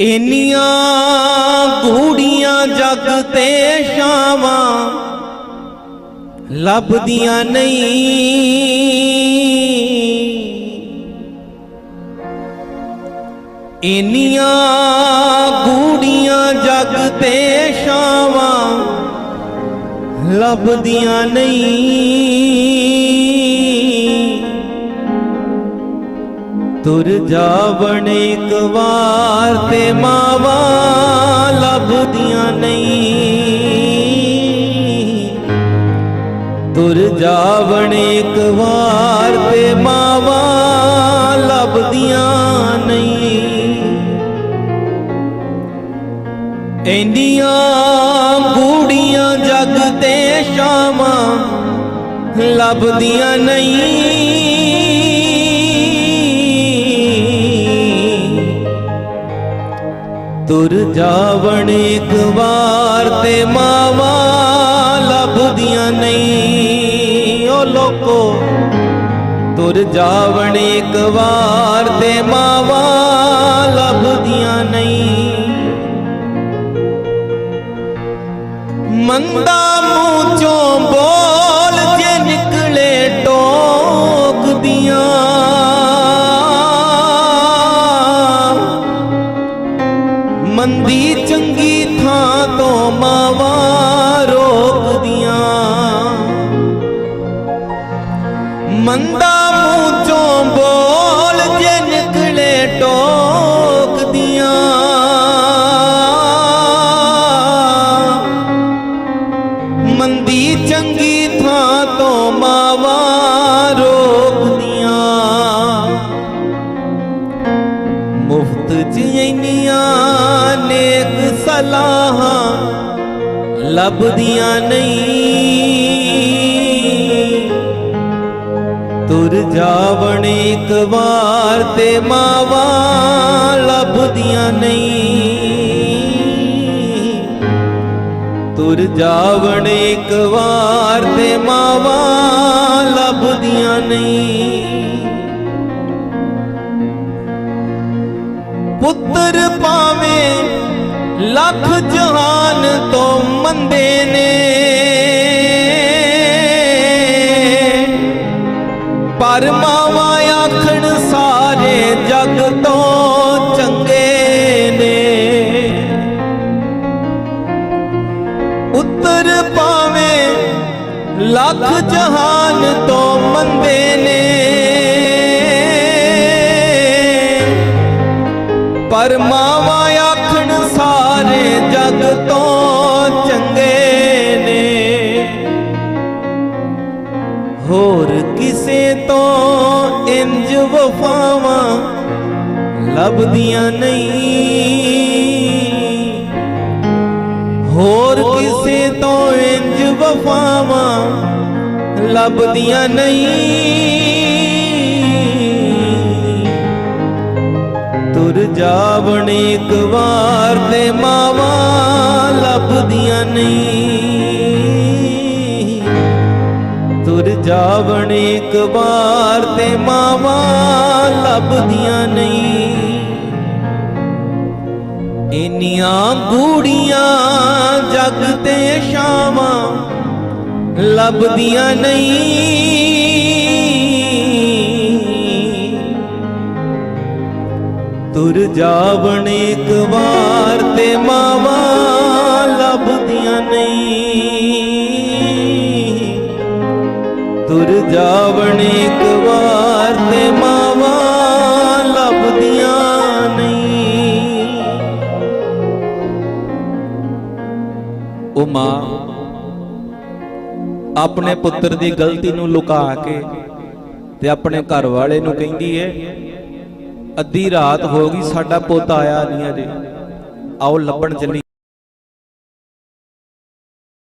ਇੰਨੀਆਂ ਗੂੜੀਆਂ ਜਗ ਤੇ ਸ਼ਾਵਾਂ ਲੱਭਦੀਆਂ ਨਹੀਂ। ਇੰਨੀਆਂ ਗੂੜੀਆਂ ਜਗ ਤੇ ਸ਼ਾਵਾਂ ਲੱਭਦੀਆਂ ਨਹੀਂ। ਤੁਰ ਜਾਵਣ ਇੱਕ ਵਾਰ ਤੇ ਮਾਵਾ ਲੱਭਦੀਆਂ ਨਹੀਂ। ਤੁਰ ਜਾਵਣ ਇੱਕ ਵਾਰ ਤੇ ਮਾਵਾ ਲੱਭਦੀਆਂ ਨਹੀਂ। ਇੰਨੀਆਂ ਗੂੜੀਆਂ ਜਗ ਤੇ ਸ਼ਾਮਾਂ ਲੱਭਦੀਆਂ ਨਹੀਂ। ਤੁਰ ਜਾਵਣ ਇੱਕ ਵਾਰ ਤੇ ਮਾਵਾ ਲੱਭਦੀਆਂ ਨਹੀਂ। ਓ ਲੋਕੋ, ਤੁਰ ਜਾਵਣ ਇੱਕ ਵਾਰ ਤੇ ਮਾਵਾ ਲੱਭਦੀਆਂ ਨਹੀਂ। ਮੰਦਾ ਮੂੰਹ ਚੋਂ ਮੰਦੀ ਚੰਗੀ ਥਾਂ ਤੋਂ ਮਾਵਾਂ ਰੋਕਦੀਆਂ ਮੁਫਤ ਚ ਨੇਕ ਸਲਾਹਾਂ ਲੱਭਦੀਆਂ ਨਹੀਂ। ਤੁਰ ਜਾਵਣ ਇੱਕ ਵਾਰ ਤੇ ਮਾਵਾ ਲੱਭਦੀਆਂ ਨਹੀਂ। ਤੁਰ ਜਾਵਣ ਇੱਕ ਵਾਰ ਤੇ ਮਾਵਾ ਲੱਭਦੀਆਂ ਨਹੀਂ। ਪੁੱਤਰ ਪਾਵੇਂ ਲੱਖ ਜਹਾਨ ਤੋਂ ਲੱਖ ਜਹਾਨ ਤੋਂ ਮੰਦੇ ਨੇ। ਪਰ ਮਾਵਾ ਆਖਣ ਸਾਰੇ ਜਗ ਤੋਂ ਚੰਗੇ ਨੇ। ਹੋਰ ਕਿਸੇ ਤੋਂ ਇੰਜ ਵਫਾਵਾਂ ਲੱਭਦੀਆਂ ਨਹੀਂ। ਹੋਰ ਕਿਸੇ ਤੋਂ ਵਫਾਵਾਂ ਲੱਭਦੀਆਂ ਨਹੀਂ। ਤੁਰ ਜਾਵਣ ਇੱਕ ਵਾਰ ਤੇ ਮਾਵਾਂ ਲੱਭਦੀਆਂ ਨਹੀਂ। ਤੁਰ ਜਾਵਣ ਇੱਕ ਵਾਰ ਤੇ ਮਾਵਾ ਲੱਭਦੀਆਂ ਨਹੀਂ। ਇੰਨੀਆਂ ਬੂੜੀਆਂ ਜਗ ਲੱਭਦੀਆਂ ਨਹੀਂ। ਤੁਰ ਜਾਵਣ ਇੱਕ ਵਾਰ ਤੇ ਮਾਵਾ ਲੱਭਦੀਆਂ ਨਹੀਂ। ਤੁਰ ਜਾਵਣ ਇੱਕ ਵਾਰ ਤੇ ਮਾਵਾ ਲੱਭਦੀਆਂ ਨਹੀਂ। ਉਹ ਮਾਂ ਆਪਣੇ ਪੁੱਤਰ ਦੀ ਗਲਤੀ ਨੂੰ ਲੁਕਾ ਕੇ ਤੇ ਆਪਣੇ ਘਰ ਵਾਲੇ ਨੂੰ ਕਹਿੰਦੀ ਏ, ਅੱਧੀ ਰਾਤ ਹੋ ਗਈ, ਸਾਡਾ ਪੁੱਤ ਆਇਆ ਨਹੀਂ ਅਜੇ। ਆਓ ਲੱਭਣ ਚੱਲੀ